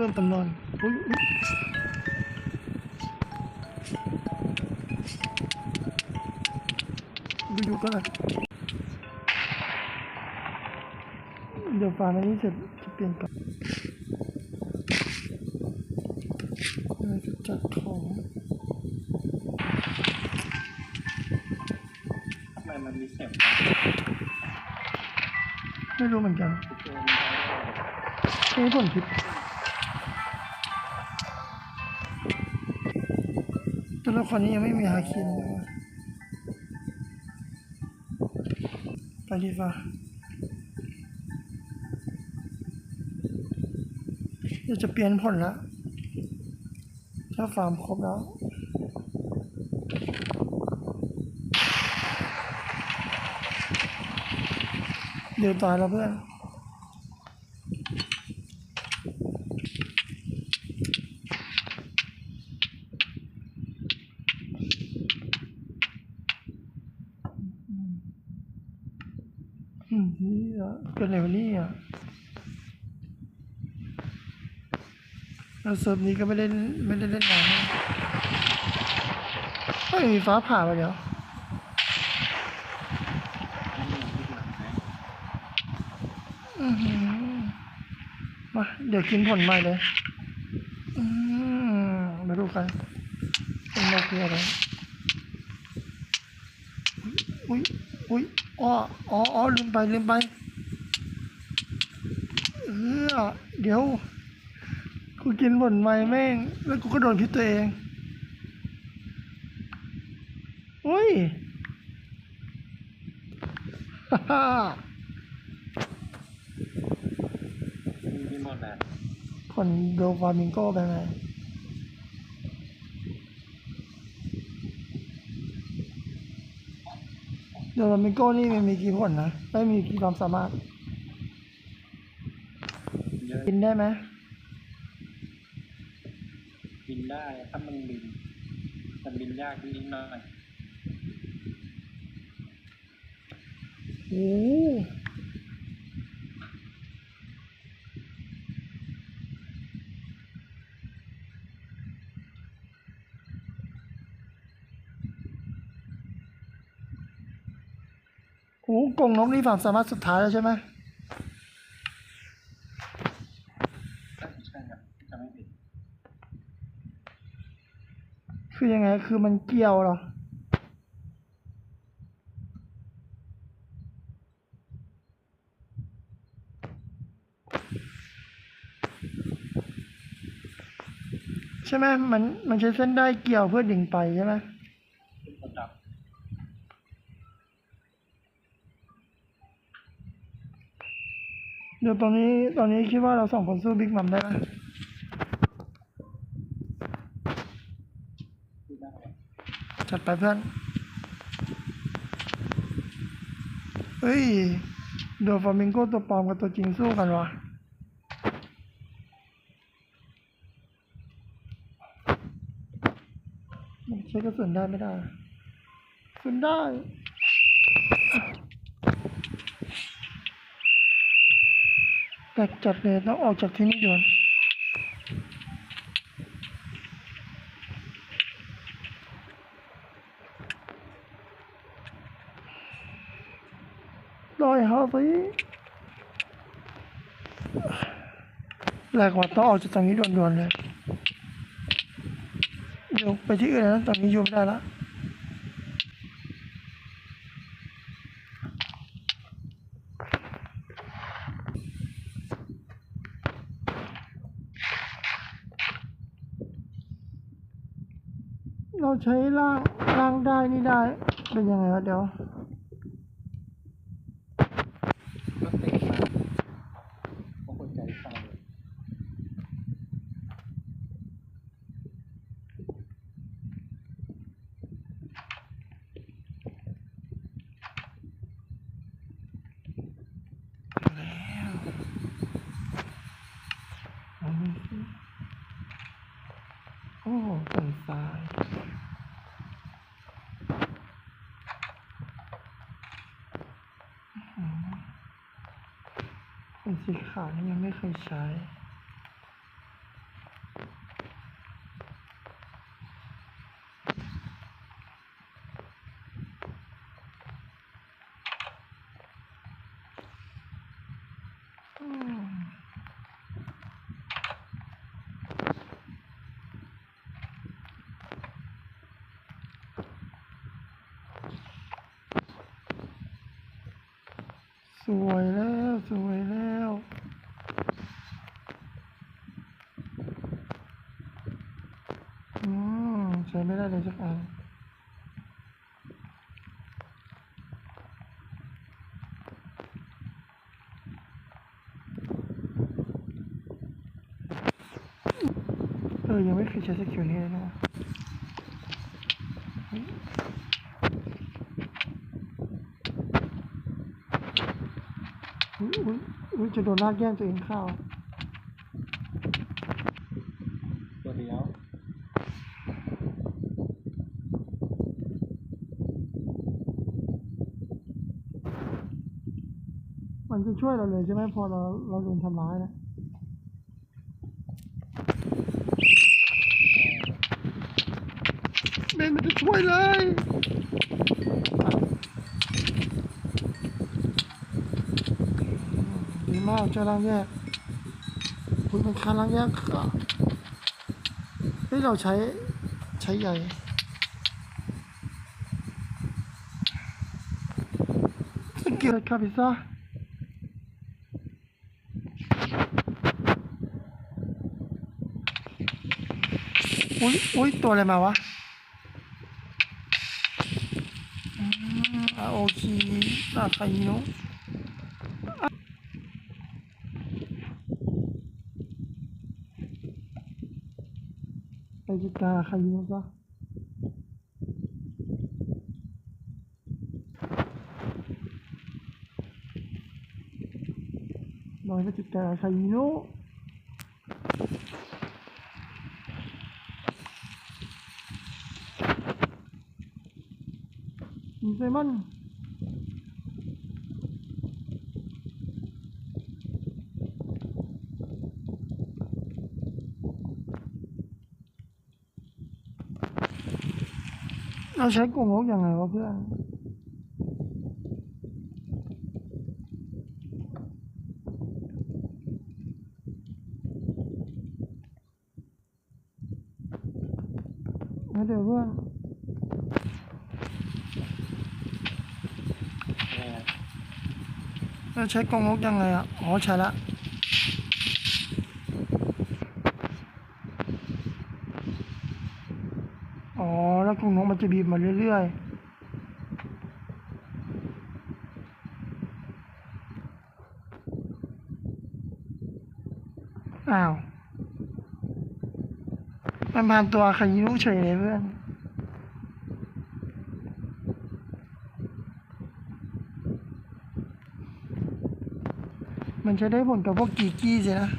เพิ่มจำนวนอุ้ยอุ๊ยดูอยู่ก็ได้เดี๋ยวฟาร์มอันนี้เสร็จจะเปลี่ยนกลับเราจะจัดของทำไมมันมีเสียงไม่รู้เหมือนกันเกินใช้ผลผิด ตัวละครนี้ยังไม่มีฮาคินเลยไปดีฟ้าเดี๋ยวจะเปลี่ยนผลแล้วถ้าฟาร์มครบแล้วเดี๋ยวตายแล้วเพื่อน อืมนี่อะ เกิดอะไรวะเนี่ยแล้วเซิร์ฟนี้ก็ไม่ได้ไม่ได้เล่นนานเฮ้ยมีฟ้าผ่าไปเดี๋ยวมาเดี๋ยวกินผลใหม่เลยอืมมาดูกันเป็นนกคืออะไรอุ้ยอุ้ยอ้ออ๋ออ๋อลืมไปลืมไป เออเดี๋ยว กูกินผลใหม่แม่ง แล้วกูก็โดนพิษตัวเองอุ้ยฮ่าฮ่ามีหมดแหละผลโดฟามิงโก้เป็นไงโดฟามิงโก้นี่มันมีกี่ผลนะไม่มีกี่ความสามารถ เยอะกินได้ไหมบินได้ถ้ามันบินแต่บินยากนิดหน่อยโอ้โหกรงนกนี่ความสามารถสุดท้ายแล้วใช่ไหม ใช่ใช่ครับจะไม่ผิด คือยังไงคือมันเกี่ยวเหรอ ใช่ไหมมันมันใช้เส้นได้เกี่ยวเพื่อดึงไปใช่ไหมเป็นระดับเดี๋ยวตอนนี้ตอนนี้คิดว่าเราสองคนสู้บิ๊กมัมได้ไหม ที่ได้ จัดไปเพื่อน เฮ้ยเดอฟามิงโกตัวปลอมกับตัวจริงสู้กันวะใช้กระสุนได้ไม่ได้สุนได้แตกจัดเลยต้องออกจากที่นี่ด่วนลอยหา สิแรกว่าต้องออกจากตรงนี้ด่วนๆเลย เดี๋ยวไปที่อื่นนะตอนนี้อยู่ไม่ได้ละเราใช้ล่างล่างได้นี่ได้ เป็นยังไงวะเดี๋ยว ก็เตะมาเพราะคนใจสั่น โอ้โ้า เป็นสีขาวนี่ยังไม่เคยใช้ วยแล้ว สวยแล้ว อืมใช้ไม่ได้เลยสักอันเออ ยังไม่เคยใช้สกิลนี้เลยนะ อุ๊ยอุ๊ยอุ๊ยจะโดนลากแย่งตัวเองเข้าตัวเดียวมันจะช่วยเราเลยใช่ไหมพอเราเราโดนทำร้ายนะเบนมันจะช่วยเลยดี มากเจ้าล้างแยก คุณเป็นคานล้างแยกอะเฮ้ยเราใช้ใช้ใหญ่สกิลคาพิซ่าอุ้ยอุ้ยตัวอะไรมาวะอืมอาโอคีอาคายิโนะไปจิกาคโนะ ซะบอยไปจิกาคายิโนะมีไซมอนเราใช้กรงงกยังไงวะเพื่อน เดี๋ยวเพื่อน แม่ เราใช้กรงงกยังไงอะ อ๋อ ใช่ละ อ๋ อแล้วกรงนกมันจะบีบมาเรื่อยๆ อ้าว มันผ่านตัวขยินุเฉยเลยเพื่อนมันจะได้ผลกับพวกกีกี้สินะ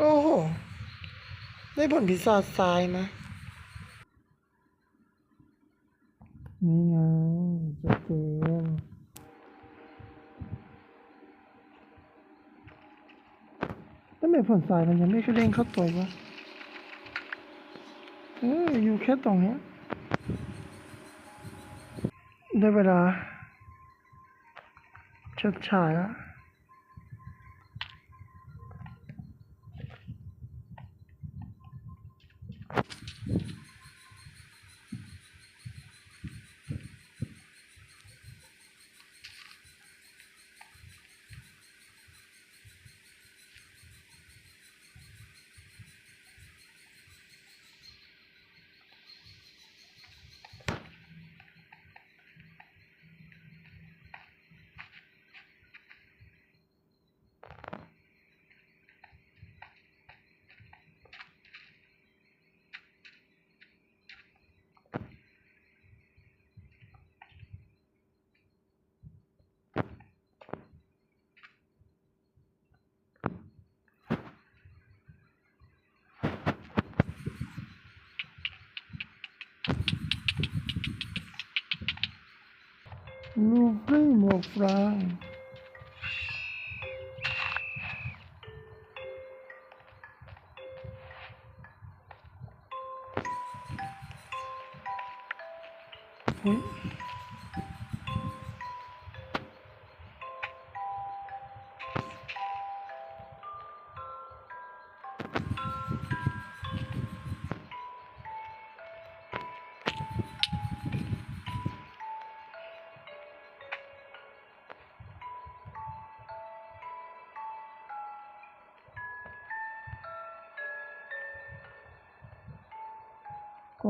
โอ้โห ได้ผลพิซซ่าทรายนะ นี่ไงชัดเจนทำไมผลทรายมันยังไม่กระเด้งเข้าตัววะเอออยู่แค่ตรงนี้ได้เวลาชดฉายแล้ว ลูกด้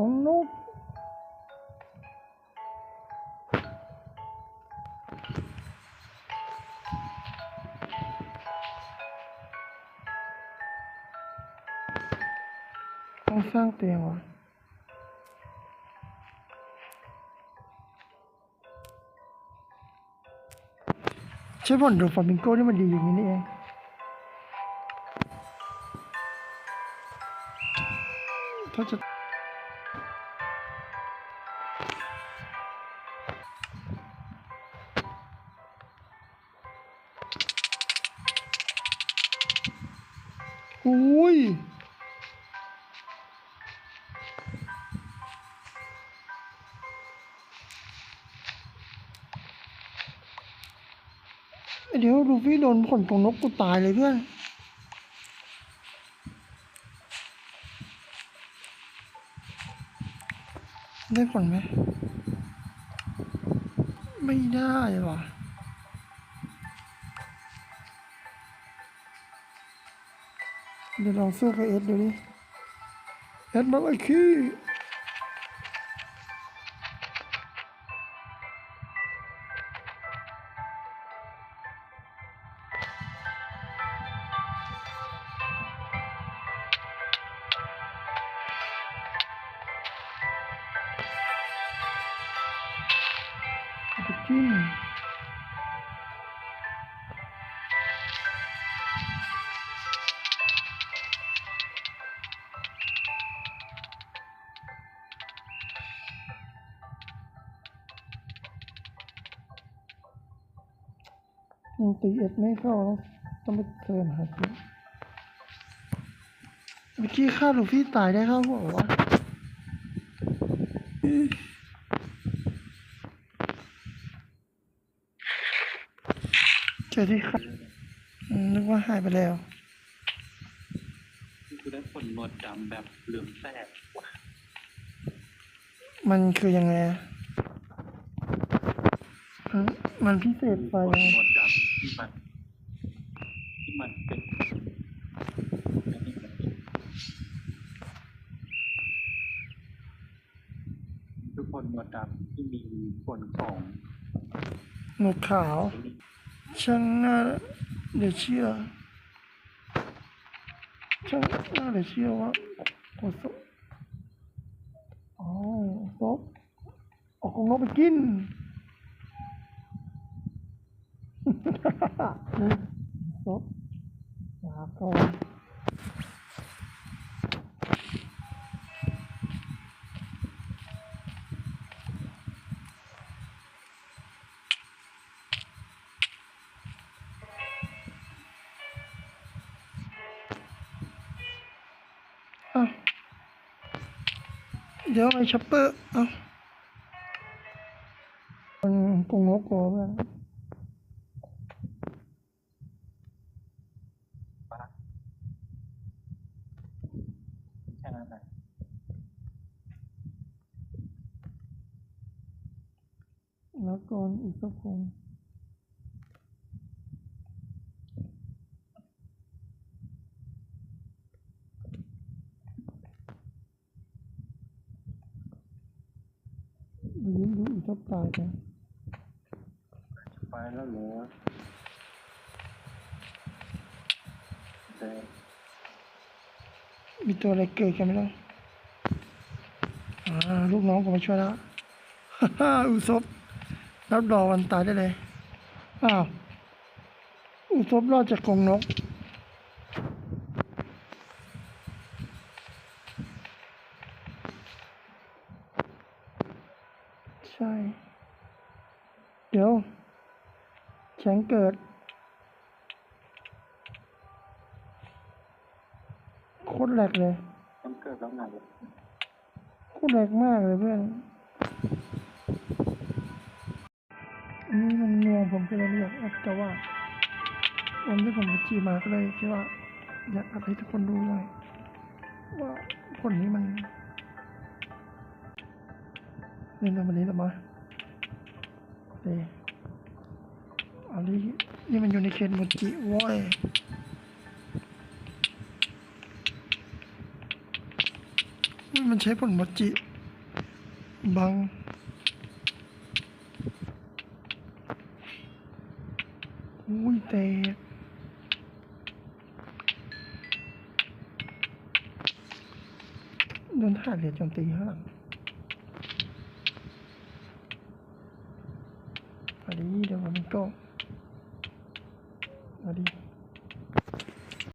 ของนกต้องสร้างเตียงวะใช่ เดี๋ยวลูฟี่โดนผลของนกกูตายเลยเพื่อนได้ผลไหม ไม่ได้ว่ะเดี๋ยวลองสู้กับเอสดูดิเอสมาไอ้ขี้ อืมยังตีเอ็ดไม่เข้าแล้วต้องไปเทิร์นหาจิ้มเมื่อกี้ฆ่าลูฟี่ตายได้เข้าหัววะ อิ๊ยเจอที่ฆ่าอืมนึกว่าหายไปแล้วกูได้ผลหนวดดำแบบเหลืองแสบว่ะมันคือยังไงอะอืมมันพิเศษไปผลยังหไงนวดดำที่มันที่มันเป็นอันนี้มันทุกคนหนวดดำที่มีผลของหนวดขาวไอ้นี่ ช่างน่าเหลือเชื่อช่างน่าเหลือเชื่อว่าโอ้ศพอ๋อศพเอกของนกไปกินศพลาก่อน ดี๋ยวไอ้ชัปเปอร์เอ้ามันกงนกกลัวไหมปะแค่นั้นแหละแล้วก่อนอีกสักคงยืนดูอีกสักตายกัน ไปแล้วเหรอแต่ มีตัวอะไรเกิดกันไหมล่ะอ่าลูกน้องผมมาช่วยแล้วฮ่าอุศบรับรอวันตายได้เลย อ้าว อุศบรอดจากกรงนก ใช่ เดี๋ยวแข็งเกิด โค ตรแหลกเลยต้องเกิดแล้วไงโคตรแรงมากเลยเพื่อนอันนี้มันงวงผมก็เลยไม่อยากอัดแต่ว่าวันที่ผมไปจีมาก็เลยคิดว่าอยากอัดให้ทุกคนดูหน่อยว่าคนนี้มันเล่นในวันนี้หรือมาเดอันนี้นี่มันอยู่ในเขตมุจิโว้ย ใช้ผลมุจิบังอุ้ยเตะโดนทหารเรือโจมตีข้างหลังมาดีเดี๋ยวมันก็มาดี